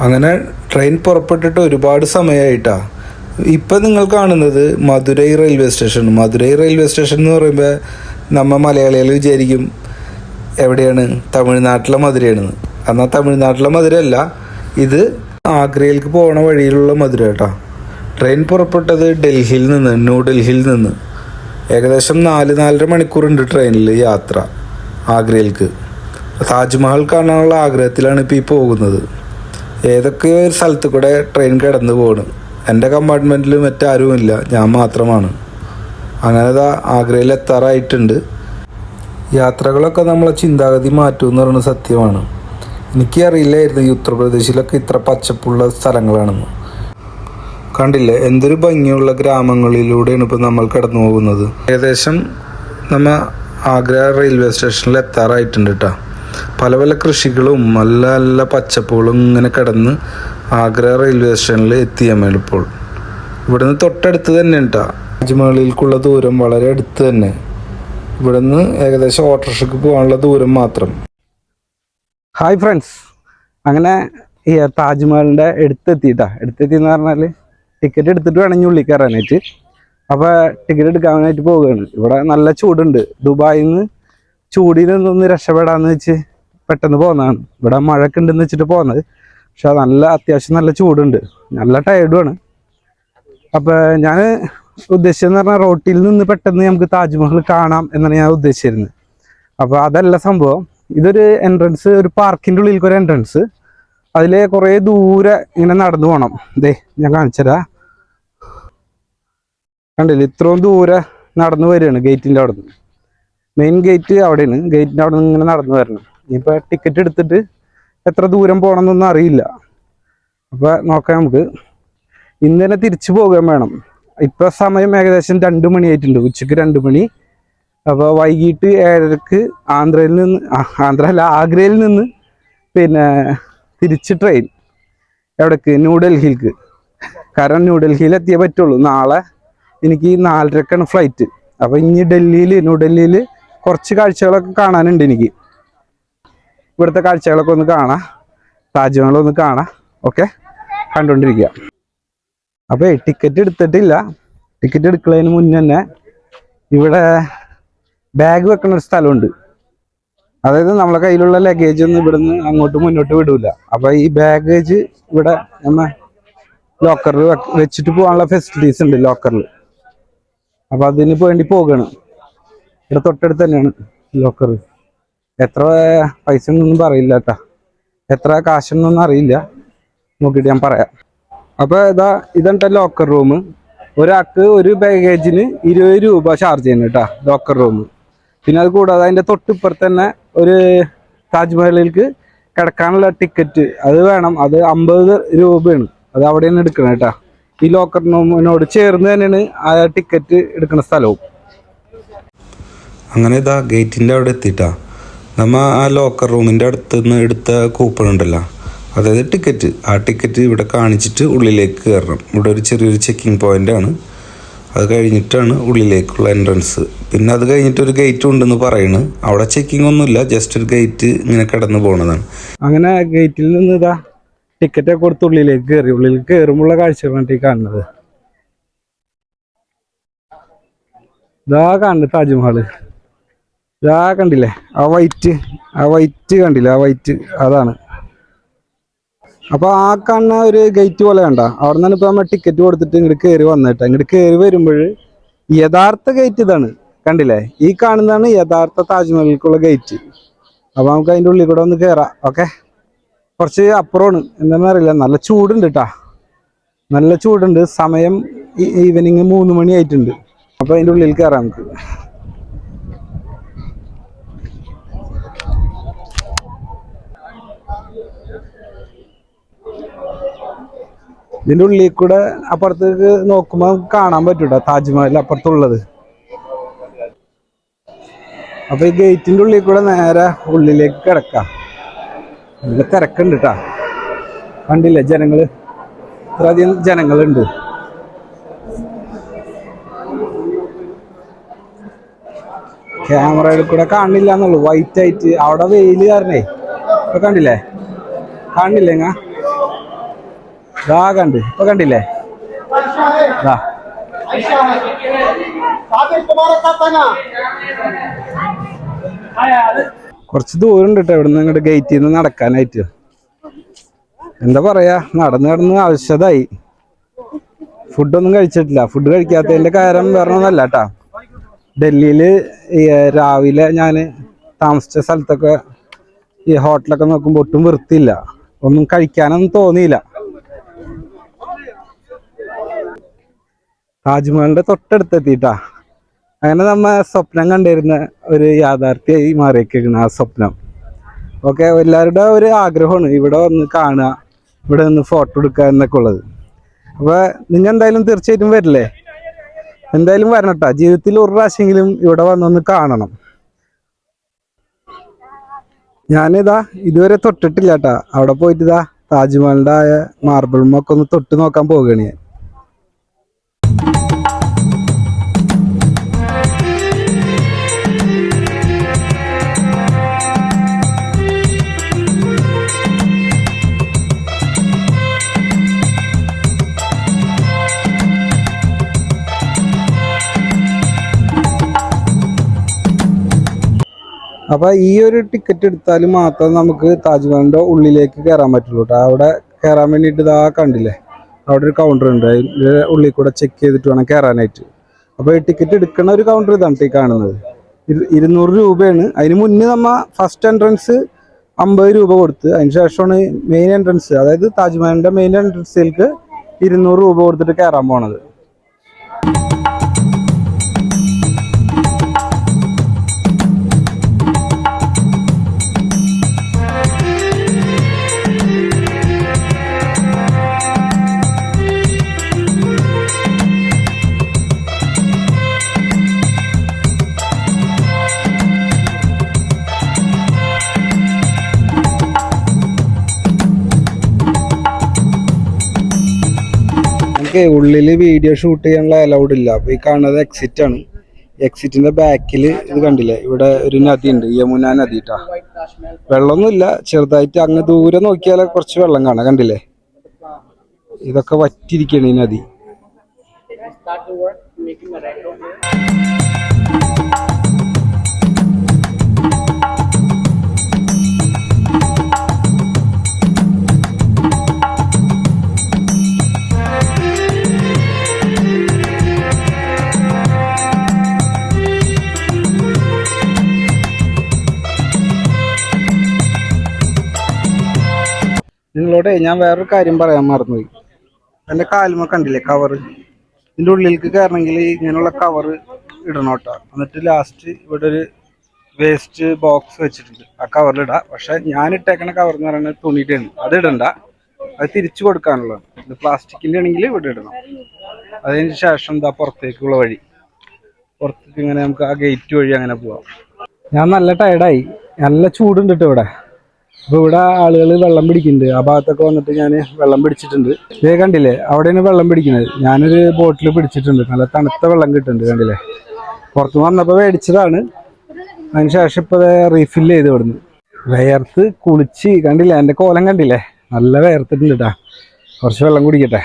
അങ്ങനെ ട്രെയിൻ പുറപ്പെട്ടിട്ട് ഒരുപാട് സമയമായിട്ടാ ഇപ്പം നിങ്ങൾ കാണുന്നത് Madurai railway station Madurai railway station എന്ന് പറയുമ്പോൾ നമ്മ മലയാളികൾ വിചാരിക്കും എവിടെയാണ്? തമിഴ്നാട്ടിലെ മധുരയാണെന്ന് എന്നാൽ തമിഴ്നാട്ടിലെ മധുരയല്ല ഇത് ആഗ്രയിലേക്ക് പോണ വഴിയിലുള്ള മധുര കേട്ടോ ട്രെയിൻ പുറപ്പെട്ടത് ഡൽഹിയിൽ നിന്ന് ന്യൂഡൽഹിയിൽ നിന്ന്. ഏകദേശം നാല് നാലര മണിക്കൂറുണ്ട് ട്രെയിനിൽ യാത്ര ആഗ്രയിലേക്ക്. താജ്മഹൽ കാണാനുള്ള ആഗ്രഹത്തിലാണ് ഇപ്പോൾ ഈ പോകുന്നത്. ഏതൊക്കെ ഒരു സ്ഥലത്ത് കൂടെ ട്രെയിൻ കിടന്നു പോണ്? എന്റെ കമ്പാർട്ട്മെന്റിൽ മറ്റാരുമില്ല. ഞാൻ മാത്രമാണ്. അങ്ങനെ ആഗ്രയിൽ എത്താറായിട്ടുണ്ട്. യാത്രകളൊക്കെ നമ്മളെ ചിന്താഗതി മാറ്റും എന്ന് പറയുന്നത് സത്യമാണ്. എനിക്കറിയില്ലായിരുന്നു ഈ ഉത്തർപ്രദേശിലൊക്കെ ഇത്ര പച്ചപ്പുള്ള സ്ഥലങ്ങളാണെന്ന്. കണ്ടില്ലേ? എന്തൊരു ഭംഗിയുള്ള ഗ്രാമങ്ങളിലൂടെയാണ് ഇപ്പോൾ നമ്മൾ കടന്നു പോകുന്നത് ഏകദേശം നമ്മൾ ആഗ്ര റെയിൽവേ സ്റ്റേഷനിൽ എത്താറായിട്ടുണ്ട് കേട്ടോ പല പല കൃഷികളും നല്ല നല്ല പച്ചപ്പുകളും ഇങ്ങനെ കിടന്ന് ആഗ്ര റെയിൽവേ സ്റ്റേഷനിൽ എത്തിയാൽ ഇപ്പോൾ. ഇവിടുന്ന് തൊട്ടടുത്ത് തന്നെ ഉണ്ടാ താജ്മഹലിലേക്കുള്ള ദൂരം വളരെ അടുത്ത് തന്നെ. ഇവിടുന്ന് ഏകദേശം ഓട്ടോറിക്ഷയ്ക്ക് പോകാനുള്ള ദൂരം മാത്രം. ഹായ് ഫ്രണ്ട്സ് അങ്ങനെ ഈ താജ്മഹലിന്റെ അടുത്തെത്തിയിട്ടാ. അടുത്തെത്തിയെന്ന് പറഞ്ഞാൽ ടിക്കറ്റ് എടുത്തിട്ട് വേണമെങ്കിൽ ഉള്ളിൽ കയറാനായിട്ട്. അപ്പോൾ ടിക്കറ്റ് എടുക്കാനായിട്ട് പോവുകയാണ്. ഇവിടെ നല്ല ചൂടുണ്ട്. ദുബായിൽ നിന്ന് ചൂടിൽ നിന്നൊന്ന് രക്ഷപ്പെടാന്ന് വെച്ച് പെട്ടെന്ന് പോകുന്നതാണ് ഇവിടെ മഴയൊക്കെ ഉണ്ടെന്ന് വെച്ചിട്ട് പോകുന്നത് പക്ഷെ നല്ല അത്യാവശ്യം നല്ല ചൂടുണ്ട്. നല്ല ടയർഡുമാണ്. അപ്പോൾ ഞാൻ ഉദ്ദേശിച്ചതെന്ന് പറഞ്ഞാൽ റോട്ടിൽ നിന്ന് പെട്ടെന്ന് നമുക്ക് താജ്മഹൽ കാണാം എന്നാണ് ഞാൻ ഉദ്ദേശിച്ചിരുന്നത്. അപ്പോൾ അതല്ല സംഭവം. ഇതൊരു എൻട്രൻസ് ഒരു പാർക്കിന്റെ ഉള്ളിലേക്ക് ഒരു എൻട്രൻസ് അതിൽ കുറേ ദൂരെ ഇങ്ങനെ നടന്നു പോകണം ദേ ഞാൻ കാണിച്ചുതരാം കണ്ടില്ല? ഇത്രയും ദൂരെ നടന്നു വരികയാണ് ഗേറ്റിന്റെ അവിടെ നിന്ന് മെയിൻ ഗേറ്റ് അവിടെയാണ്. ഗേറ്റിന്റെ അവിടെ നിന്ന് ഇങ്ങനെ നടന്നു വരണം. ഇനിയിപ്പോൾ ടിക്കറ്റ് എടുത്തിട്ട് എത്ര ദൂരം പോകണമെന്നൊന്നും അറിയില്ല. അപ്പോൾ നോക്കാം നമുക്ക്. ഇന്ന് തന്നെ തിരിച്ചു പോകാൻ വേണം. ഇപ്പോൾ സമയം ഏകദേശം രണ്ട് മണിയായിട്ടുണ്ട് ഉച്ചയ്ക്ക് രണ്ട് മണി. അപ്പോൾ വൈകിട്ട് ഏഴരക്ക് ആന്ധ്രയിൽ നിന്ന് ആന്ധ്ര അല്ല ആഗ്രയിൽ നിന്ന് പിന്നെ തിരിച്ച് ട്രെയിൻ എവിടേക്ക്? ന്യൂഡൽഹിക്ക് കാരണം ന്യൂഡൽഹിയിൽ എത്തിയേ പറ്റുള്ളൂ. നാളെ എനിക്ക് നാലരക്കാണ് ഫ്ലൈറ്റ് അപ്പോൾ ഇനി ഡൽഹിയിൽ ന്യൂഡൽഹിയിൽ കുറച്ച് കാഴ്ചകളൊക്കെ കാണാനുണ്ട് എനിക്ക്. ഇവിടുത്തെ കാഴ്ചകളൊക്കെ ഒന്ന് കാണാം. താജ്മഹൽ ഒന്ന് കാണാം. ഓക്കെ? കണ്ടുകൊണ്ടിരിക്കുക അപ്പോൾ ടിക്കറ്റ് എടുത്തിട്ടില്ല. ടിക്കറ്റ് എടുക്കുന്നതിന് മുന്നേ തന്നെ ഇവിടെ ബാഗ് വെക്കുന്ന ഒരു സ്ഥലമുണ്ട്. അതായത് നമ്മളെ കയ്യിലുള്ള ലഗേജ് ഒന്നും ഇവിടുന്ന് അങ്ങോട്ട് മുന്നോട്ട് വിടൂല. അപ്പൊ ഈ ബാഗേജ് ഇവിടെ നമ്മ ലോക്കറിൽ വെച്ചിട്ട് പോകാനുള്ള ഫെസിലിറ്റീസ് ഉണ്ട് ലോക്കറിൽ അപ്പൊ അതിന് വേണ്ടി പോകണ്. ഇവിടെ തൊട്ടടുത്ത് തന്നെയാണ് ലോക്കർ എത്ര പൈസ ഒന്നും പറയില്ല കേട്ടാ. എത്ര കാശൊന്നും അറിയില്ല. നോക്കിയിട്ട് ഞാൻ പറയാം. അപ്പൊ ഇതാ ഇതെന്താ ലോക്കർ റൂം. ഒരാൾക്ക് ഒരു ബാഗേജിന് ഇരുപത് രൂപ ചാർജ് ചെയ്യുന്നു കേട്ടാ ലോക്കർ റൂം. പിന്നെ അത് കൂടാതെ അതിന്റെ തൊട്ടിപ്പുറത്ത് തന്നെ ഒരു താജ്മഹലിലേക്ക് കിടക്കാനുള്ള ടിക്കറ്റ് അത് വേണം അത് അമ്പത് രൂപയാണ്. അത് അവിടെയാണ് എടുക്കണം കേട്ടാ. ഈ ലോക്കർ റൂമിനോട് ചേർന്ന് തന്നെയാണ് ആ ടിക്കറ്റ് എടുക്കുന്ന സ്ഥലവും. അങ്ങനെ ഇതാ ഗേറ്റിന്റെ അവിടെ എത്തിയിട്ടാ. നമ്മ ആ ലോക്കർ റൂമിന്റെ അടുത്ത് നിന്ന് എടുത്ത കൂപ്പൺ ഉണ്ടല്ലോ. അതായത് ടിക്കറ്റ് ആ ടിക്കറ്റ് ഇവിടെ കാണിച്ചിട്ട് ഉള്ളിലേക്ക് കയറണം. ഇവിടെ ഒരു ചെറിയൊരു ചെക്കിംഗ് പോയിന്റ് ആണ്. അത് കഴിഞ്ഞിട്ടാണ് ഉള്ളിലേക്കുള്ള എൻട്രൻസ് പിന്നെ അത് കഴിഞ്ഞിട്ട് ഒരു ഗേറ്റ് ഉണ്ടെന്ന് പറയുന്നു അവിടെ ചെക്കിംഗ് ഒന്നുമില്ല ജസ്റ്റ് ഒരു ഗേറ്റ് ഇങ്ങനെ കിടന്നു പോണതാണ്. അങ്ങനെ ഗേറ്റിൽ നിന്ന് ഇതാ ടിക്കറ്റ് ഒക്കെ കൊടുത്ത് ഉള്ളിലേക്ക് കയറി. ഉള്ളിലേക്ക് കയറുമ്പോഴുള്ള കാഴ്ചകളാണ് ഈ കാണുന്നത്. ഇതാ കാണുന്നത് താജ്മഹൽ ഇതാ കണ്ടില്ലേ? ആ വൈറ്റ് ആ വൈറ്റ് കണ്ടില്ലേ? ആ വൈറ്റ് അതാണ്. അപ്പൊ ആ കാണുന്ന ഒരു ഗേറ്റ് പോലെ കണ്ട. അവിടെ നിന്നാണ് ഇപ്പൊ നമ്മൾ ടിക്കറ്റ് കൊടുത്തിട്ട് ഇങ്ങോട്ട് കയറി വന്നിട്ട് ഇങ്ങോട്ട് കയറി വരുമ്പോൾ യഥാർത്ഥ ഗേറ്റ് ഇതാണ്. കണ്ടില്ലേ? ഈ കാണുന്നതാണ് യഥാർത്ഥ താജ്മഹലിലേക്കുള്ള ഗേറ്റ് അപ്പൊ നമുക്ക് അതിന്റെ ഉള്ളിൽ കൂടെ ഒന്ന് കയറാം ഓക്കെ? കുറച്ച് അപ്പുറമാണ്. എന്താണെന്ന് അറിയില്ല. നല്ല ചൂടുണ്ട് കേട്ടാ നല്ല ചൂടുണ്ട്. സമയം ഈവനിങ് മൂന്ന് മണി ആയിട്ടുണ്ട്. അപ്പൊ അതിന്റെ ഉള്ളിൽ കയറാം നമുക്ക്. ഇതിന്റെ ഉള്ളിൽ കൂടെ അപ്പുറത്തേക്ക് നോക്കുമ്പോൾ കാണാൻ പറ്റൂട്ടോ താജ്മഹൽ അപ്പുറത്തുള്ളത്. അപ്പൊ ഈ ഗേറ്റിന്റെ ഉള്ളിൽ കൂടെ നേരെ ഉള്ളിലേക്ക് കിടക്കാം. നല്ല തിരക്കുണ്ട് കേട്ടാ കണ്ടില്ലേ ജനങ്ങൾ? ഇത്രയധികം ജനങ്ങളുണ്ട്. ക്യാമറയിൽ കൂടെ കാണില്ല എന്നുള്ളു. വൈറ്റ് ആയിട്ട് അവിടെ വെയിൽ കാരണേ. ഇപ്പൊ കണ്ടില്ലേ? കാണില്ലേങ്ങ ഇതാ കണ്ട് ഇപ്പൊ കണ്ടില്ലേ? ദാ. കുറച്ച് ദൂരം ഉണ്ട് കേട്ടോ ഇവിടെ നിന്ന് ഇങ്ങോട്ട് ഗേറ്റിൽ നിന്ന് നടക്കാനായിട്ട്. എന്താ പറയാ നടന്ന് നടന്ന് ആവശ്യതായി ഫുഡൊന്നും കഴിച്ചിട്ടില്ല. ഫുഡ് കഴിക്കാത്തതിന്റെ കാര്യം വേറെ കേട്ടാ ഡൽഹിയിൽ രാവിലെ ഞാൻ താമസിച്ച സ്ഥലത്തൊക്കെ ഈ ഹോട്ടലൊക്കെ നോക്കുമ്പോൾ ഒട്ടും വൃത്തിയില്ല. ഒന്നും കഴിക്കാനൊന്നും തോന്നിയില്ല. താജ്മഹലിന്റെ തൊട്ടടുത്തെത്തിട്ടാ അങ്ങനെ നമ്മ സ്വപ്നം കണ്ടിരുന്ന ഒരു യാഥാർത്ഥ്യമായി മാറിയേക്കാണ് ആ സ്വപ്നം. ഓക്കെ എല്ലാവരുടെ ഒരു ആഗ്രഹമാണ് ഇവിടെ വന്ന് കാണുക ഇവിടെ നിന്ന് ഫോട്ടോ എടുക്കുക എന്നൊക്കെ ഉള്ളത്. അപ്പൊ നിങ്ങൾ എന്തായാലും തീർച്ചയായിട്ടും വരില്ലേ? എന്തായാലും വരണട്ടാ. ജീവിതത്തിൽ ഒരു പ്രാവശ്യമെങ്കിലും ഇവിടെ വന്നൊന്ന് കാണണം. ഞാനിതാ ഇതുവരെ തൊട്ടിട്ടില്ല കേട്ടാ അവിടെ പോയിട്ട് ഇതാ താജ്മഹലിന്റെ ആയ മാർബിൾമൊക്കെ ഒന്ന് തൊട്ട് നോക്കാൻ പോവുകയാണ് ഞാൻ. അപ്പൊ ഈ ഒരു ടിക്കറ്റ് എടുത്താൽ മാത്രം നമുക്ക് താജ്മഹലിന്റെ ഉള്ളിലേക്ക് കയറാൻ പറ്റുള്ളൂ കേട്ടോ അവിടെ കയറാൻ വേണ്ടിയിട്ട് ഇതാ കണ്ടില്ലേ? അവിടെ ഒരു കൗണ്ടർ ഉണ്ട്. അതിന്റെ ഉള്ളിൽ കൂടെ ചെക്ക് ചെയ്തിട്ട് വേണം കയറാനായിട്ട് അപ്പൊ ഈ ടിക്കറ്റ് എടുക്കുന്ന ഒരു കൗണ്ടർ ഇതാണ് ഈ കാണുന്നത്. ഇരു- ഇരുന്നൂറ് രൂപയാണ്. അതിന് മുന്നേ നമ്മ ഫസ്റ്റ് എൻട്രൻസ് അമ്പത് രൂപ കൊടുത്ത്. അതിന് ശേഷമാണ് മെയിൻ എൻട്രൻസ് അതായത് താജ്മഹലിന്റെ മെയിൻ എൻട്രൻസിലേക്ക് ഇരുന്നൂറ് രൂപ കൊടുത്തിട്ട് കയറാൻ പോണത്. നമുക്ക് ഉള്ളിൽ വീഡിയോ ഷൂട്ട് ചെയ്യാനുള്ള അലൗഡ് ഇല്ല. അപ്പൊ ഈ കാണുന്നത് എക്സിറ്റ് ആണ്. എക്സിറ്റിന്റെ ബാക്കിൽ ഇത് കണ്ടില്ലേ? ഇവിടെ ഒരു നദി ഉണ്ട് യമുന നദി കേട്ടാ വെള്ളമൊന്നുമില്ല. ചെറുതായിട്ട് അങ്ങ് ദൂരെ നോക്കിയാൽ കുറച്ച് വെള്ളം കാണാം. കണ്ടില്ലേ? ഇതൊക്കെ വറ്റിരിക്കണ ഈ നദി. നിങ്ങളോട് ഞാൻ വേറൊരു കാര്യം പറയാൻ മറന്നുപോയി. എന്റെ കാലുമ കണ്ടില്ലേ കവറ് ഇതിന്റെ ഉള്ളിലേക്ക് കയറണമെങ്കിൽ ഇങ്ങനെയുള്ള കവറ് ഇടണം എന്നിട്ട് ലാസ്റ്റ് ഇവിടെ ഒരു വേസ്റ്റ് ബോക്സ് വെച്ചിട്ടുണ്ട്. ആ കവറിലിടാം പക്ഷെ ഞാൻ ഇട്ടേക്കണ കവർ എന്ന് പറയുന്നത് തുണിയുടെയാണ്. അത് ഇടണ്ട. അത് തിരിച്ചു കൊടുക്കാനുള്ളതാണ്. ഇത് പ്ലാസ്റ്റിക്കിന്റെ ആണെങ്കിൽ ഇവിടെ ഇടണം. അതിന് ശേഷം എന്താ പുറത്തേക്കുള്ള വഴി. പുറത്തേക്ക് ഇങ്ങനെ നമുക്ക് ആ ഗേറ്റ് വഴി അങ്ങനെ പോവാം. ഞാൻ നല്ല ടയർഡായി നല്ല ചൂടുണ്ട് കേട്ടോ ഇവിടെ. അപ്പൊ ഇവിടെ ആളുകൾ വെള്ളം പിടിക്കുന്നുണ്ട്. ആ ഭാഗത്തൊക്കെ വന്നിട്ട് ഞാൻ വെള്ളം പിടിച്ചിട്ടുണ്ട്. ഇതേ കണ്ടില്ലേ? അവിടെയാണ് വെള്ളം പിടിക്കുന്നത് ഞാനൊരു ബോട്ടിൽ പിടിച്ചിട്ടുണ്ട്. നല്ല തണുത്ത വെള്ളം കിട്ടുന്നുണ്ട് കണ്ടില്ലേ? പുറത്തു വന്നപ്പോൾ മേടിച്ചതാണ്. അതിന് ശേഷം ഇപ്പൊ റീഫില്ല് ചെയ്ത് ഇവിടുന്ന്. വേർത്ത് കുളിച്ച് കണ്ടില്ലേ? എന്റെ കോലം കണ്ടില്ലേ? നല്ല വേർത്തിട്ടുണ്ട് കേട്ടാ കുറച്ച് വെള്ളം കുടിക്കട്ടെ.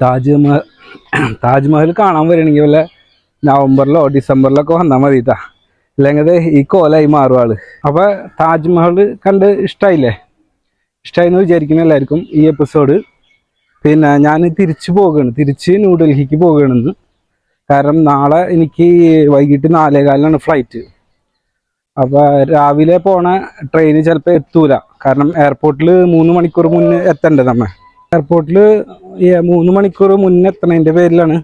താജ്മഹൽ താജ്മഹൽ കാണാൻ വരികയാണെങ്കിൽ വല്ല നവംബറിലോ ഡിസംബറിലോ ഒക്കെ വന്നാൽ മതി അല്ലെങ്കിൽ ഈ കോലായി മാറും ആൾ. അപ്പൊ താജ്മഹൽ കണ്ട് ഇഷ്ടായില്ലേ? ഇഷ്ടമായി എന്ന് വിചാരിക്കുന്ന എല്ലാവർക്കും ഈ എപ്പിസോഡ് പിന്നെ ഞാൻ തിരിച്ചു പോകുകയാണ് തിരിച്ച് ന്യൂഡൽഹിക്ക് പോകുകയാണെന്ന് കാരണം നാളെ എനിക്ക് വൈകിട്ട് നാലേകാലിനാണ് ഫ്ലൈറ്റ് അപ്പൊ രാവിലെ പോണ ട്രെയിന് ചിലപ്പോൾ എത്തൂല. കാരണം എയർപോർട്ടിൽ മൂന്ന് മണിക്കൂർ മുന്നേ എത്തണ്ടേ നമ്മൾ എയർപോർട്ടിൽ മൂന്ന് മണിക്കൂർ മുന്നേ എത്തണതിന്റെ പേരിലാണ്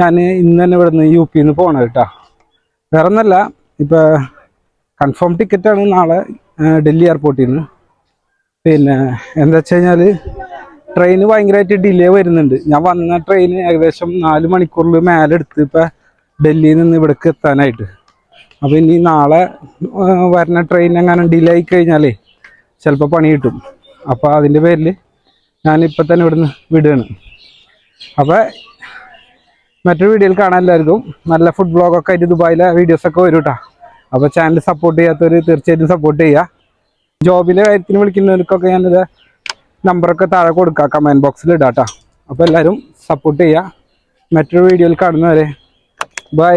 ഞാൻ ഇന്ന് തന്നെ ഇവിടെ നിന്ന് യു പിയിൽ നിന്ന് പോകണം കേട്ടോ. വേറെ ഒന്നല്ല ഇപ്പോൾ കൺഫേം ടിക്കറ്റാണ് നാളെ ഡൽഹി എയർപോർട്ടിൽ നിന്ന് പിന്നെ എന്താ വെച്ച് കഴിഞ്ഞാൽ ട്രെയിൻ ഭയങ്കരമായിട്ട് ഡിലേ വരുന്നുണ്ട്. ഞാൻ വന്ന ട്രെയിൻ ഏകദേശം നാല് മണിക്കൂറിൽ മേലെ എടുത്ത് ഇപ്പൊ ഡൽഹിയിൽ നിന്ന് ഇവിടേക്ക് എത്താനായിട്ട്. അപ്പോൾ ഇനി നാളെ വരുന്ന ട്രെയിൻ എങ്ങനെ ഡിലേ ആയി കഴിഞ്ഞാലേ ചിലപ്പോൾ പണി കിട്ടും. അപ്പോൾ അതിന്റെ പേരിൽ ഞാനിപ്പോൾ തന്നെ ഇവിടുന്ന് വിടുകയാണ്. അപ്പൊ മറ്റൊരു വീഡിയോയിൽ കാണാൻ എല്ലാവർക്കും നല്ല ഫുഡ് ബ്ലോഗൊക്കെ ആയിട്ട് ദുബായിലെ വീഡിയോസ് ഒക്കെ വരും കേട്ടോ അപ്പോൾ ചാനൽ സപ്പോർട്ട് ചെയ്യാത്തവർ തീർച്ചയായിട്ടും സപ്പോർട്ട് ചെയ്യുക ജോബിലെ കാര്യത്തിന് വിളിക്കുന്നവർക്കൊക്കെ ഞാനിത് നമ്പറൊക്കെ താഴെ കൊടുക്കാം കമന്റ് ബോക്സിൽ ഇടാം കേട്ടോ അപ്പോൾ എല്ലാവരും സപ്പോർട്ട് ചെയ്യുക മറ്റൊരു വീഡിയോയിൽ കാണുന്നവരെ ബൈ